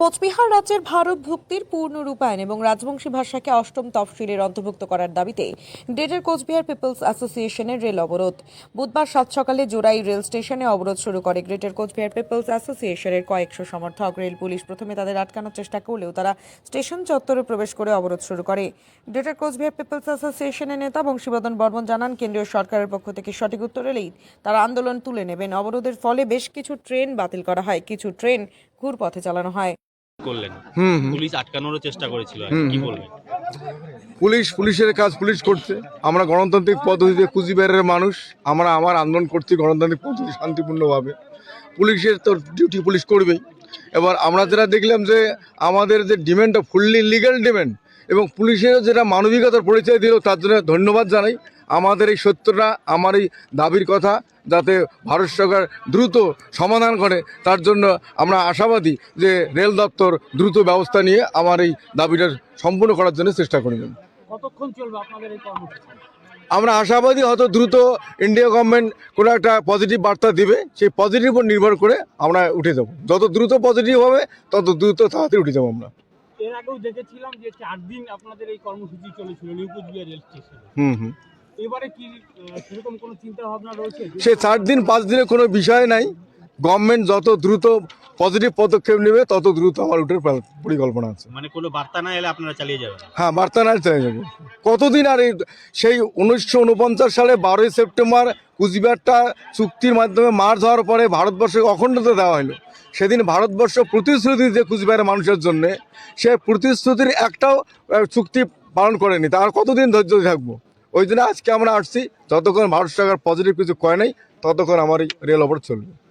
কোচবিহার রাজ্যের ভারত ভুক্তির পূর্ণ রূপায়ণ এবং রাজবংশী ভাষাকে অষ্টম তফসিলের অন্তর্ভুক্ত করার দাবিতে গ্রেটার কোচবিহার পিপলস অ্যাসোসিয়েশনের রেল অবরোধ। বুধবার সাত সকালে জোড়াই রেল স্টেশনে অবরোধ শুরু করে গ্রেটার কোচবিহার পিপলস অ্যাসোসিয়েশনের কয়েকশো সমর্থক। রেল পুলিশ প্রথমে তাদের আটকানোর চেষ্টা করলেও তারা স্টেশন চত্বরে প্রবেশ করে অবরোধ শুরু করে। গ্রেটার কোচবিহার পিপলস অ্যাসোসিয়েশনের নেতা বংশীবদন বর্মন জানান, কেন্দ্রীয় সরকারের পক্ষ থেকে সঠিক উত্তর এলেই তারা আন্দোলন তুলে নেবেন। অবরোধের ফলে বেশ কিছু ট্রেন বাতিল করা হয়, কিছু ট্রেন ঘুরপথে চালানো হয়। করলেন। পুলিশ চেষ্টা করেছিল কি। বলবেন? পুলিশ পুলিশের কাজ পুলিশ করছে। আমরা গণতান্ত্রিক পদ্ধতিতে কুচবিহারের মানুষ। আমরা আমার আন্দোলন করছি গণতান্ত্রিক পদ্ধতি শান্তিপূর্ণভাবে। পুলিশের তো ডিউটি পুলিশ করবেই। এবার আমরা যেটা দেখলাম যে আমাদের যে ডিমান্ডটা ফুললি লিগ্যাল ডিমান্ড এবং পুলিশের যেটা মানবিকতার পরিচয় দিল তার জন্য ধন্যবাদ জানাই। আমাদের এই সত্যটা আমার এই দাবির কথা যাতে ভারত সরকার দ্রুত সমাধান করে তার জন্য আমরা আশাবাদী যে রেল দপ্তর দ্রুত ব্যবস্থা নিয়ে আমার এই দাবিটা সম্পূর্ণ করার জন্য চেষ্টা করবেন কতক্ষণ চলবে আপনাদের এই কর্মসূচি? আমরা আশাবাদী হয়তো দ্রুত ইন্ডিয়া গভর্নমেন্ট কোনো একটা পজিটিভ বার্তা দিবে সেই পজিটিভ উপর নির্ভর করে আমরা উঠে যাব। যত দ্রুত পজিটিভ হবে তত দ্রুত তাড়াতাড়ি উঠে যাব আমরা। এর আগেও দেখেছিলাম যে চার দিন আপনাদের এই কর্মসূচি চলেছিল নিউ কুচবিহার রেল স্টেশনে। হুম হুম। এবারে কি সেরকম কোনো চিন্তা ভাবনা রয়েছে? সে চার দিন পাঁচ দিনের কোনো বিষয় নাই। গভর্নমেন্ট যত দ্রুত পজিটিভ পদক্ষেপ নেবে তত দ্রুত আমার উঠে পরিকল্পনা আছে। মানে কোনো বার্তা না এলে আপনারা চালিয়ে যাবেন? হ্যাঁ বার্তা না চাই যাব। কতদিন আর এই সেই উনিশশো উনপঞ্চাশ সালে বারোই সেপ্টেম্বর কুচবিহারটা চুক্তির মাধ্যমে মার্চ হওয়ার পরে ভারতবর্ষকে অখণ্ডতা দেওয়া হলো। সেদিন ভারতবর্ষ প্রতিশ্রুতি যে কুচবিহারের মানুষের জন্য। সে প্রতিশ্রুতির একটাও চুক্তি পালন করেনি। তার কতদিন ধৈর্য থাকব? ওই জন্য আজকে আমরা আসছি। যতক্ষণ ভারত সরকার পজিটিভ কিছু কয় নাই, ততক্ষণ আমার এই রেল অবরোধ চলবে।